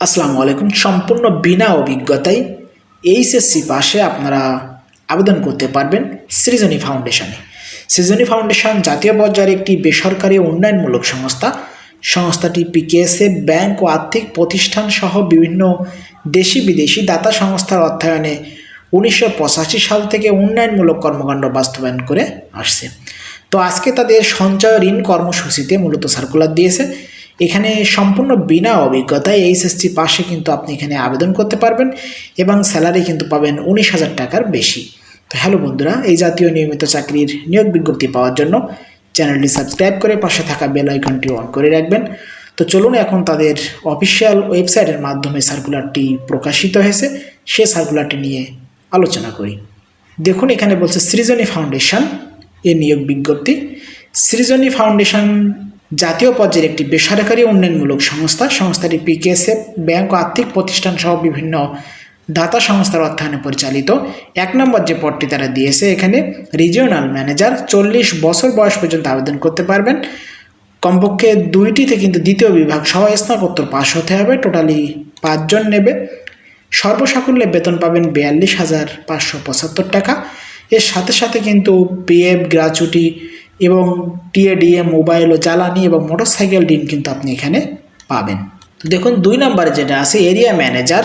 আসসালামু আলাইকুম। সম্পূর্ণ বিনা অভিজ্ঞতায় এইচএসসি পাশে আপনারা আবেদন করতে পারবেন সৃজনী ফাউন্ডেশনে। সৃজনী ফাউন্ডেশন জাতীয় পর্যায়ের একটি বেসরকারি উন্নয়নমূলক সংস্থা। সংস্থাটি পিকেএসএ, ব্যাংক ও আর্থিক প্রতিষ্ঠান সহ বিভিন্ন দেশি বিদেশি দাতা সংস্থার অর্থায়নে উনিশশো পঁচাশি সাল থেকে উন্নয়নমূলক কর্মকাণ্ড বাস্তবায়ন করে আসছে। তো আজকে তাদের সঞ্চয় ঋণ কর্মসূচিতে মূলত সার্কুলার দিয়েছে। এখানে সম্পূর্ণ বিনা অভিজ্ঞতায় এইচএসসি পাশে কিন্তু আপনি এখানে আবেদন করতে পারবেন এবং স্যালারি কিন্তু পাবেন উনিশ হাজার টাকার বেশি। তো হ্যালো বন্ধুরা, এই জাতীয় নিয়মিত চাকরির নিয়োগ বিজ্ঞপ্তি পাওয়ার জন্য চ্যানেলটি সাবস্ক্রাইব করে পাশে থাকা বেল আইকনটি অন করে রাখবেন। তো চলুন এখন তাদের অফিসিয়াল ওয়েবসাইটের মাধ্যমে সার্কুলারটি প্রকাশিত হয়েছে, সে সার্কুলারটি নিয়ে আলোচনা করি। দেখুন, এখানে বলছে সৃজনী ফাউন্ডেশন, এ নিয়োগ বিজ্ঞপ্তি। সৃজনী ফাউন্ডেশন জাতীয় পর্যায়ের একটি বেসরকারি উন্নয়নমূলক সংস্থা। সংস্থাটি পিকেএসএফ ব্যাংক ও আর্থিক প্রতিষ্ঠান সহ বিভিন্ন দাতা সংস্থার অর্থায়নে পরিচালিত। এক নম্বর যে পদটি তারা দিয়েছে, এখানে রিজিওনাল ম্যানেজার চল্লিশ বছর বয়স পর্যন্ত আবেদন করতে পারবেন। কমপক্ষে দুইটিতে কিন্তু দ্বিতীয় বিভাগ সহ স্নাতকোত্তর পাশ হতে হবে টোটালি পাঁচজন নেবে। সর্বসাকুল্যে বেতন পাবেন বিয়াল্লিশ হাজার পাঁচশো পঁচাত্তর টাকা। এর সাথে সাথে কিন্তু পিএফ, গ্রাচুটি এবং টিএডিএ মোবাইল ও জ্বালানি এবং মোটরসাইকেল ঋণ কিন্তু আপনি এখানে পাবেন। তো দেখুন, দুই নম্বরে যেটা আছে, এরিয়া ম্যানেজার,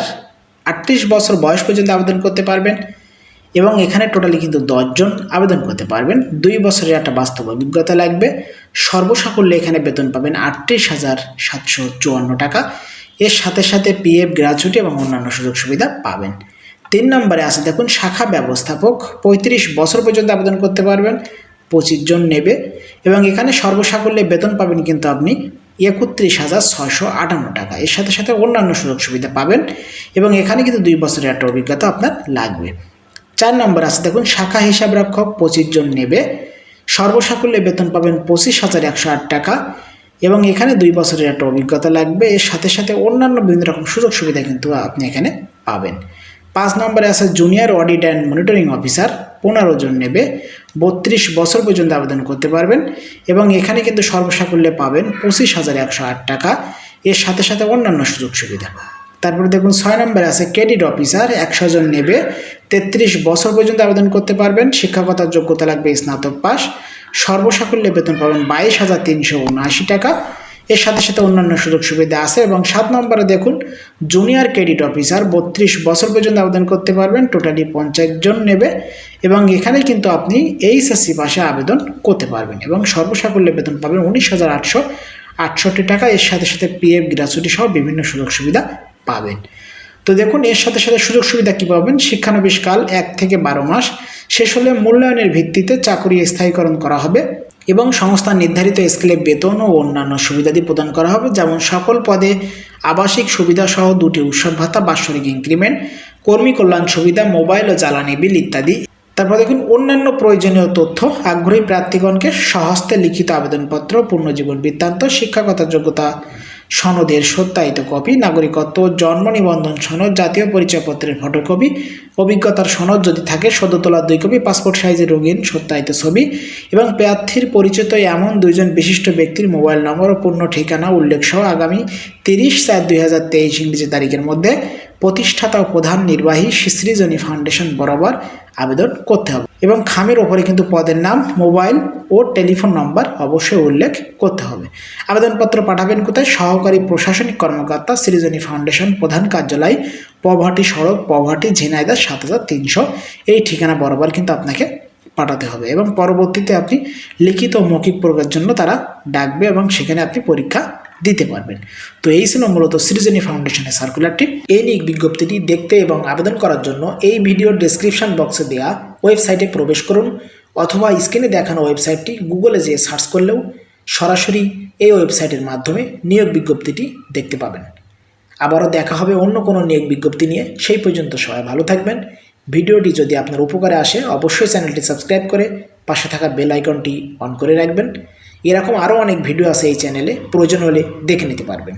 আটত্রিশ বছর বয়স পর্যন্ত আবেদন করতে পারবেন এবং এখানে টোটালি কিন্তু দশজন আবেদন করতে পারবেন। দুই বছরের একটা বাস্তব অভিজ্ঞতা লাগবে। সর্বসাকুল্যে এখানে বেতন পাবেন আটত্রিশ হাজার সাতশো চুয়ান্ন টাকা। এর সাথে সাথে পিএফ গ্রাচুটি এবং অন্যান্য সুযোগ সুবিধা পাবেন। তিন নম্বরে আছে, দেখুন, শাখা ব্যবস্থাপক, পঁয়ত্রিশ বছর পর্যন্ত আবেদন করতে পারবেন। পঁচিশ জন নেবে এবং এখানে সর্বসাকুল্যে বেতন পাবেন কিন্তু আপনি একত্রিশ হাজার ছয়শো আটান্ন টাকা। এর সাথে সাথে অন্যান্য সুযোগ সুবিধা পাবেন এবং এখানে কিন্তু দুই বছরের একটা অভিজ্ঞতা আপনার লাগবে। চার নম্বর আছে, দেখুন, শাখা হিসাব রক্ষক পঁচিশ জন নেবে। সর্বসাকুল্যে বেতন পাবেন পঁচিশ হাজার একশো আট টাকা এবং এখানে দুই বছরের একটা অভিজ্ঞতা লাগবে। এর সাথে সাথে অন্যান্য বিভিন্ন রকম সুযোগ সুবিধা কিন্তু আপনি এখানে পাবেন। পাঁচ নম্বরে আছে junior audit and monitoring officer পনেরো জন নেবে, বত্রিশ বছর পর্যন্ত আবেদন করতে পারবেন এবং এখানে কিন্তু সর্বসাকুল্যে পাবেন পঁচিশ হাজার একশো আট টাকা। এর সাথে সাথে অন্যান্য সুযোগ সুবিধা। তারপরে দেখুন ছয় নম্বরে আছে ক্রেডিট অফিসার, একশো জন নেবে, তেত্রিশ বছর পর্যন্ত আবেদন করতে পারবেন, শিক্ষকতার যোগ্যতা লাগবে স্নাতক পাস সর্বসাকুল্যে বেতন পাবেন বাইশ হাজার তিনশো উনআশি টাকা। এর সাথে সাথে অন্যান্য সুযোগ সুবিধা আছে এবং সাত নম্বরে দেখুন জুনিয়র ক্রেডিট অফিসার বত্রিশ বছর পর্যন্ত আবেদন করতে পারবেন টোটালি পঞ্চাশ জন নেবে এবং এখানে কিন্তু আপনি এইচএসসি পাশে আবেদন করতে পারবেন এবং সর্বসাকুল্যে বেতন পাবেন উনিশ হাজার আটশো আটষট্টি টাকা। এর সাথে সাথে পিএফ গ্রাচুটি সহ বিভিন্ন সুযোগ সুবিধা পাবেন। তো দেখুন, এর সাথে সাথে সুযোগ সুবিধা কী পাবেন? শিক্ষানবিশকাল এক থেকে বারো মাস। শেষ হলে মূল্যায়নের ভিত্তিতে চাকরি স্থায়ীকরণ করা হবে। এবং সংস্থার নির্ধারিত স্কেলে বেতন ও অন্যান্য সুবিধাদি প্রদান করা হবে, যেমন সকল পদে আবাসিক সুবিধা সহ দুটি উৎসব ভাতা, বাৎসরিক ইনক্রিমেন্ট, কর্মী কল্যাণ সুবিধা, মোবাইল ও জ্বালানি বিল ইত্যাদি। তারপর দেখুন, অন্যান্য প্রয়োজনীয় তথ্য। আগ্রহী প্রার্থীগণকে সহস্তে লিখিত আবেদনপত্র, পূর্ণজীবন বৃত্তান্ত, শিক্ষাগত যোগ্যতা সনদের সত্যায়িত কপি, নাগরিকত্ব, জন্ম নিবন্ধন সনদ, জাতীয় পরিচয়পত্রের ফটোকপি, অভিজ্ঞতার সনদ যদি থাকে সদ্য দুই কপি, পাসপোর্ট সাইজের রঙিন সত্যায়িত ছবি এবং প্রার্থীর পরিচিত এমন দুইজন বিশিষ্ট ব্যক্তির মোবাইল নম্বর ও পূর্ণ ঠিকানা উল্লেখ সহ আগামী তিরিশ চার দুই হাজার তেইশ ইংরেজি তারিখের মধ্যে প্রতিষ্ঠাতা ও প্রধান নির্বাহী সৃজনী ফাউন্ডেশন বরাবর আবেদন করতে হবে। এবং খামের ওপরে কিন্তু পদের নাম, মোবাইল ও টেলিফোন নম্বর অবশ্যই উল্লেখ করতে হবে। আবেদনপত্র পাঠাবেন কোথায়? সহকারী প্রশাসনিক কর্মকর্তা সৃজনী ফাউন্ডেশন, প্রধান কার্যালয়, পভাটি সড়ক, পভাটি ঝিনাইদা সাত হাজার তিনশো। এই ঠিকানা বরাবর কিন্তু আপনাকে পাঠাতে হবে এবং পরবর্তীতে আপনি লিখিত মৌখিক প্রকার জন্য তারা ডাকবে এবং সেখানে আপনি পরীক্ষা দিতে পারবেন। তো এই ছিল মূলত সৃজনী ফাউন্ডেশনের সার্কুলারটি এই নিক বিজ্ঞপ্তিটি দেখতে এবং আবেদন করার জন্য এই ভিডিওর ডেসক্রিপশন বক্সে দেওয়া ওয়েবসাইটে প্রবেশ করুন অথবা স্ক্রিনে দেখানো ওয়েবসাইটটি গুগলে যেয়ে সার্চ করলেও সরাসরি এই ওয়েবসাইটের মাধ্যমে নিয়োগ বিজ্ঞপ্তিটি দেখতে পাবেন। আবারও দেখা হবে অন্য কোনো নিয়োগ বিজ্ঞপ্তি নিয়ে। সেই পর্যন্ত সবাই ভালো থাকবেন। ভিডিওটি যদি আপনার উপকারে আসে, অবশ্যই চ্যানেলটি সাবস্ক্রাইব করে পাশে থাকা বেল আইকনটি অন করে রাখবেন। এরকম আরও অনেক ভিডিও আছে এই চ্যানেলে প্রয়োজন হলে দেখে নিতে পারবেন।